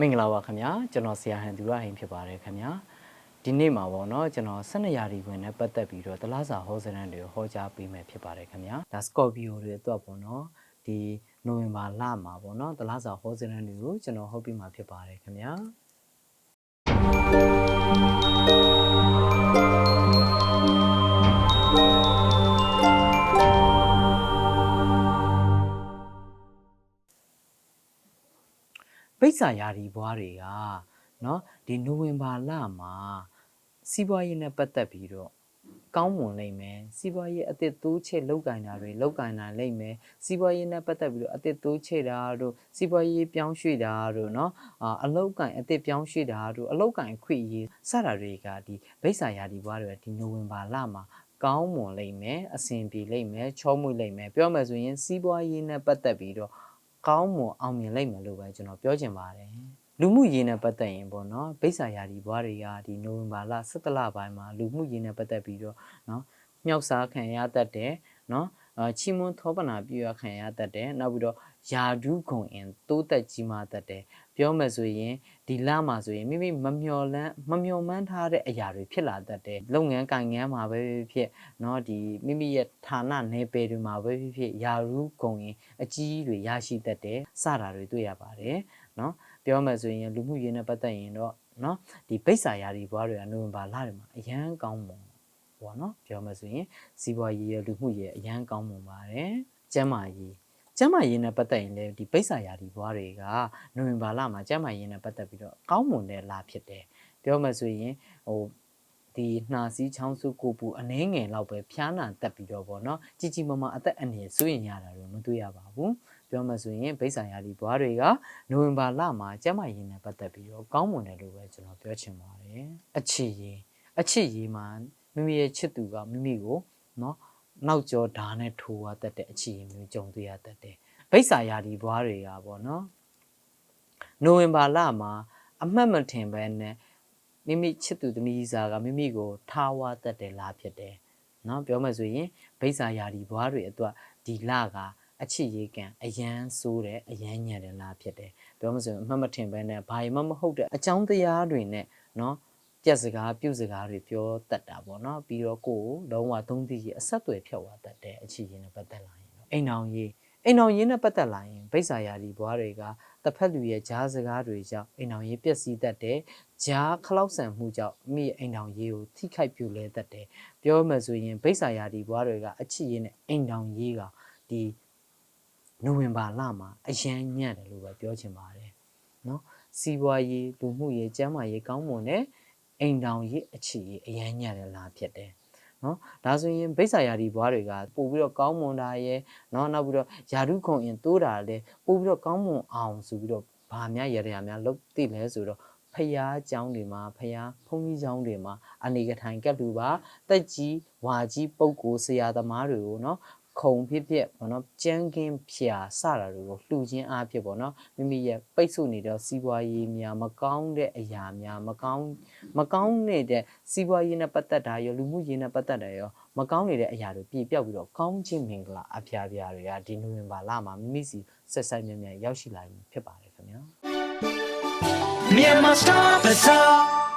မင်္ဂလာပါခင်ဗျာကျွန်တော်ဆရာဟန်သူရဟိန်ဖြစ်ပါတယ်ခင်ဗျာဒီနေ့မှာပေါ့နော်ကျွန်တော်12ရာသီဝင်နဲ့ပတ်သက်ပြီးတော့တလားစာဟောစရန်တွေကိုဟောကြားပေးမယ်ဖြစ်ပါတယ်ခင်ဗျာဒါစကော်ပီယိုတွေအတွက်ပေါ့နော်ဒီနိုဝင်ဘာလမှာပေါ့နော်တလားစာဟောစရန်တွေကိုကျွန်တော်ဟောပြမှာဖြစ်ပါတယ်ခင်ဗျာ ပိတ်စာယာဒီဘွားတွေကเนาะဒီနိုဝင်ဘာလမှာစီးပွားရေးနဲ့ပတ်သက်ပြီးတော့ကောင်းမွန်နိုင်မယ်စီးပွားရေးအသစ်တိုးချဲ့လောက်ကင်တာတွေလောက်ကင်နိုင်လိမ့်မယ်စီးပွားရေးနဲ့ပတ်သက်ပြီးတော့အသစ်တိုးချဲ့တာတို့စီးပွားရေးပြောင်းရွှေ့တာတို့เนาะအာအလောက်ကင်အသစ်ပြောင်းရွှေ့တာတို့အလောက်ကင်ခွင့်ရေးစတာတွေကဒီဗိစာယာဒီဘွားတွေကဒီနိုဝင်ဘာလမှာကောင်းမွန်လိမ့်မယ်အဆင်ပြေလိမ့်မယ်ချောမွေ့လိမ့်မယ်ပြောမယ်ဆိုရင်စီးပွားရေးနဲ့ပတ်သက်ပြီးတော့ ကောင်းမွန်အောင်မြင်လိမ့်မယ်လို့ပဲကျွန်တော်ပြောချင်ပါတယ်လူမှုရေးနဲ့ပတ်သက်ရင်ပေါ့နော်ဗိစာယာဒီဘွားတွေကဒီနိုဝင်ဘာလ17လပိုင်းမှာလူမှုရေးနဲ့ပတ်သက်ပြီးတော့နော်မြောက်စားခံရတတ်တယ်နော်အ ချီမွန်သောပနာပြရခံရတတ်တယ်နောက်ပြီးတော့ယာဒုဂုံအင်တိုးတက်ကြီးမားတတ်တယ်ပြောမယ်ဆိုရင်ဒီလမှာဆိုရင်မိမိမမျော်လန်းမမျော်မှန်းထားတဲ့အရာတွေဖြစ်လာတတ်တယ်လုပ်ငန်းကိုင်ငန်းမှာပဲဖြစ်ဖြစ်เนาะဒီမိမိရဲ့ဌာနနယ်ပယ်တွေမှာပဲဖြစ်ဖြစ်ယာရုဂုံရင်အကြီးတွေရရှိတတ်တယ်စတာတွေတွေ့ရပါတယ်เนาะပြောမယ်ဆိုရင်လူမှုရေးနဲ့ပတ်သက်ရင်တော့เนาะဒီဗိစာယာဒီဘွားတွေကနိုဝင်ဘာလတွေမှာအရန်ကောင်းမွန် ပေါ့နော်ပြောမှဆိုရင်စီးပွားရေးရလူမှုရေးအရန်ကောင်းမွန်ပါတယ်ကျန်းမာရေးကျမ်းမာရေးနဲ့ပတ်သက်ရင်လည်းဒီပိဿာယာတီဘွားတွေကနိုဝင်ဘာလမှာကျမ်းမာရေးနဲ့ပတ်သက်ပြီးတော့ကောင်းမွန်တဲ့လဖြစ်တယ်ပြောမှဆိုရင်ဟိုဒီနှာစီးချောင်းစုကိုပူအနှဲငယ်လောက်ပဲဖျားနာတက်ပြီးတော့ဗောနော်ជីជីမမအသက်အန္တရာယ်စိုးရင်ရတာတော့မတွေ့ရပါဘူးပြောမှဆိုရင်ဗိဆာယာလီဘွားတွေကနိုဝင်ဘာလမှာကျမရင်းနဲ့ပတ်သက်ပြီးတော့ကောင်းမွန်တယ်လို့ပဲကျွန်တော်ပြောချင်ပါတယ်အချစ်ရင်းအချစ်ရင်းမှာ မိမိရဲ့ချစ်သူကမိမိကိုနော်နောက်ကျော်ဓာတ်နဲ့ထိုးရတတ်တဲ့အခြေအနေမျိုးကြုံတွေ့ရတတ်တယ်။ဗိဆာယာဒီဘွားတွေကပေါ့နော်။နိုဝင်ဘာလမှာအမှတ်မထင်ပဲနဲ့မိမိချစ်သူသမီးစားကမိမိကိုထားဝတတ်တယ်လားဖြစ်တယ်။နော်ပြောမှဆိုရင်ဗိဆာယာဒီဘွားတွေအတွက်ဒီလကအချစ်ရေးကံအယမ်းဆိုးတယ်အယမ်းညံတယ်လားဖြစ်တယ်။ပြောမှဆိုရင်အမှတ်မထင်ပဲနဲ့ဘာမှမဟုတ်တဲ့အကြောင်းတရားတွေနဲ့နော် ပြက်စကားပြုတ်စကားတွေပြောတတ်တာပေါ့နော်ပြီးတော့ကိုယ်ကိုလုံးဝသုံးသည့်ရအဆက်တွေဖြတ်သွားတတ်တဲ့အခြေအနေနဲ့ပတ်သက်လာရင်တော့အိမ်အောင်ရေးအိမ်အောင်ရေးနဲ့ပတ်သက်လာရင်ဗိဆာယာဒီဘွားတွေကတစ်ဖက်လူရဲ့ဂျားစကားတွေကြောင့်အိမ်အောင်ရေးပျက်စီးတတ်တယ်ဂျားခလောက်ဆန်မှုကြောင့်မိရဲ့အိမ်အောင်ရေးကိုထိခိုက်ပြိုလဲတတ်တယ်ပြောမှဆိုရင်ဗိဆာယာဒီဘွားတွေကအချစ်ရေးနဲ့အိမ်အောင်ရေးကဒီနိုဝင်ဘာလမှာအရန်ညံ့တယ်လို့ပဲပြောချင်ပါတယ်နော်စီးပွားရေးလူမှုရေးကျန်းမာရေးကောင်းမွန်တဲ့ အိမ်တောင်ရေးအခြေရေးအရန်ညံ့တယ်လားဖြစ်တယ်နော်ဒါဆိုရင်ဗိဆာယာဒီဘွားတွေကပို့ပြီးတော့ကောင်းမွန်တာရဲ့နော်နောက်ပြီးတော့ယာရုခုံရင်တိုးတာလည်းပို့ပြီးတော့ကောင်းမွန်အောင်ဆိုပြီးတော့ဗာများရရများလုပ်သိလဲဆိုတော့ဖျားเจ้าတွေမှာဖျားဖုန်ကြီးเจ้าတွေမှာအနေကထိုင်ကက်လူပါတက်ကြီးဝါကြီးပုပ်ကိုဆရာသမားတွေကိုနော် ခုံဖြစ်ဖြစ်ဘောနော်ကြမ်းကင်းဖြာစတာတွေကိုလှူခြင်းအားဖြစ်ပေါ့နော်မိမိရဲ့ပိတ်ဆို့နေတော့စီးပွားရေးများမကောင်းတဲ့အရာများမကောင်းမကောင်းနေတဲ့စီးပွားရေးနဲ့ပတ်သက်တာရောလူမှုရေးနဲ့ပတ်သက်တာရောမကောင်းနေတဲ့အရာတွေပြပြောက်ပြီးတော့ကောင်းခြင်းမင်္ဂလာအဖျားဖျားတွေကဒီနိုဝင်ဘာလမှာမိမိစီဆက်ဆက်မြဲမြဲရောက်ရှိလာပြီဖြစ်ပါတယ်ခင်ဗျာ Myanmar Star Bazaar